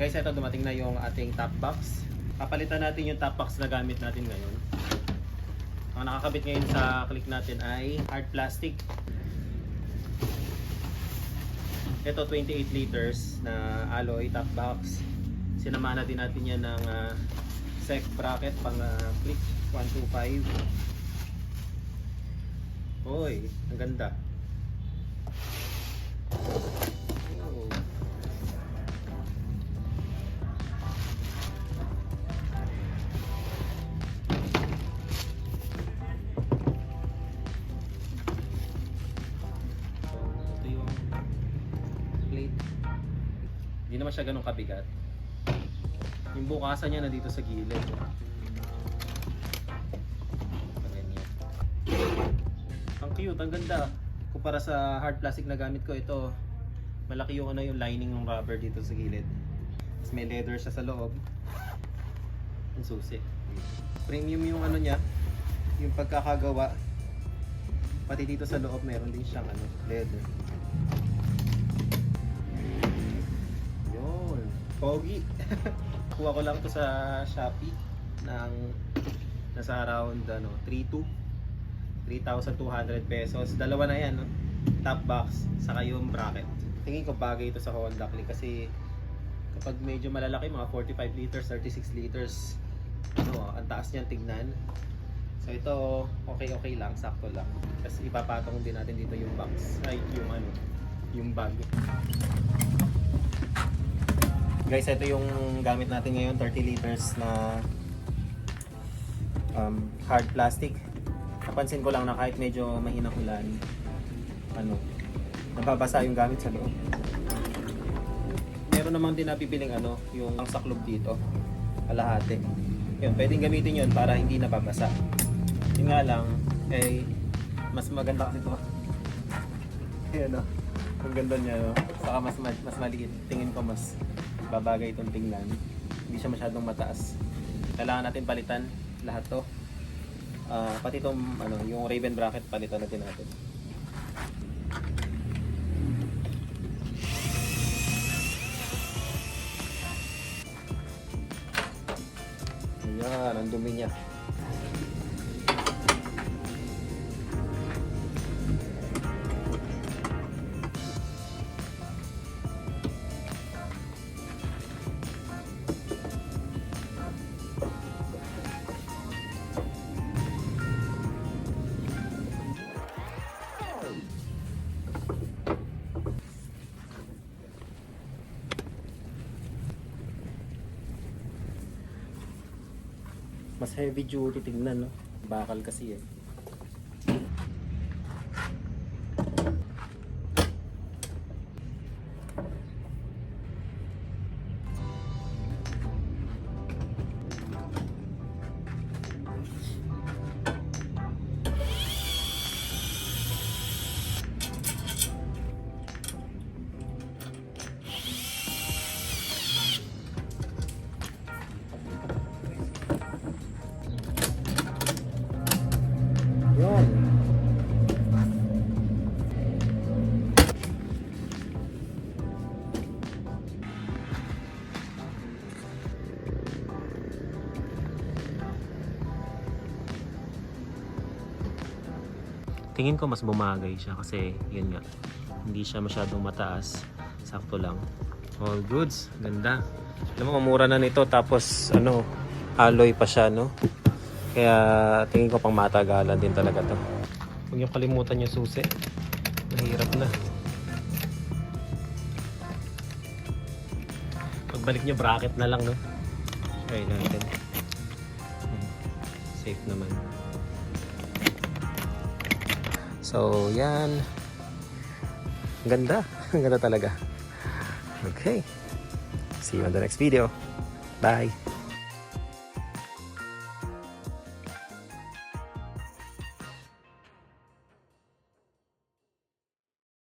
Guys, ito dumating na yung ating top box. Papalitan natin yung top box na gamit natin ngayon. Ang nakakabit ngayon sa click natin ay hard plastic. Ito 28 liters na alloy top box. Sinamahan na din natin yan ng ah, sec bracket pang ah, click 125. Hoy, ang ganda. Hindi naman siya ganun kabigat. Yung bukasan niya na dito sa gilid. Ganyan. Ang cute, ang ganda. Kumpara sa hard plastic na gamit ko, ito malaki yung ano yung lining ng rubber dito sa gilid. Tapos may leather siya sa loob. Yung susi. Premium yung ano niya, yung pagkakagawa. Pati dito sa loob meron din siyang ano, leather. Pogi. Kuha ko lang to sa Shopee ng nasa around ano 32 3,200 pesos. Dalawa na yan, no? Top box, saka yung bracket. Tingin ko bagay ito sa Honda Click kasi kapag medyo malalaki, mga 45 liters, 36 liters, ano, ang taas niyan tignan. So ito, okay-okay lang, sakto lang. Tapos ipapatong din natin dito yung box, ay yung ano, yung bag. Guys, ito yung gamit natin ngayon, 30 liters na um, hard plastic. Napansin ko lang na kahit medyo mahinang ulan, ano, nababasa yung gamit sa loob. Meron naman din nabibiling ano, yung ang saklob dito, kalahati. Yun, pwedeng gamitin yun para hindi nababasa. Yun nga lang, eh, mas maganda kasi ito. Ayan o, ang ganda niya no. Saka mas, ma- mas maliit. Tingin ko mas babagay itong tingnan. Hindi siya masyadong mataas. Kailangan natin palitan lahat to. Ah, pati itong ano, yung Raven bracket palitan natin natin. Ayan, ang dumi niya. Mas heavy duty tingnan, no? Bakal kasi eh. Tingin ko mas bumagay siya kasi yun nga, hindi siya masyadong mataas. Sakto lang. All goods. Ganda. Alam mo, mamura na nito tapos ano, alloy pa siya, no? Kaya tingin ko pang matagalan din talaga to. Huwag niyo kalimutan yung susi. Mahirap na. Pagbalik niyo bracket na lang, no? Try natin. Hmm. Safe naman. So, yan. Ang Ganda. Ang ganda talaga. Okay. See you on the next video. Bye.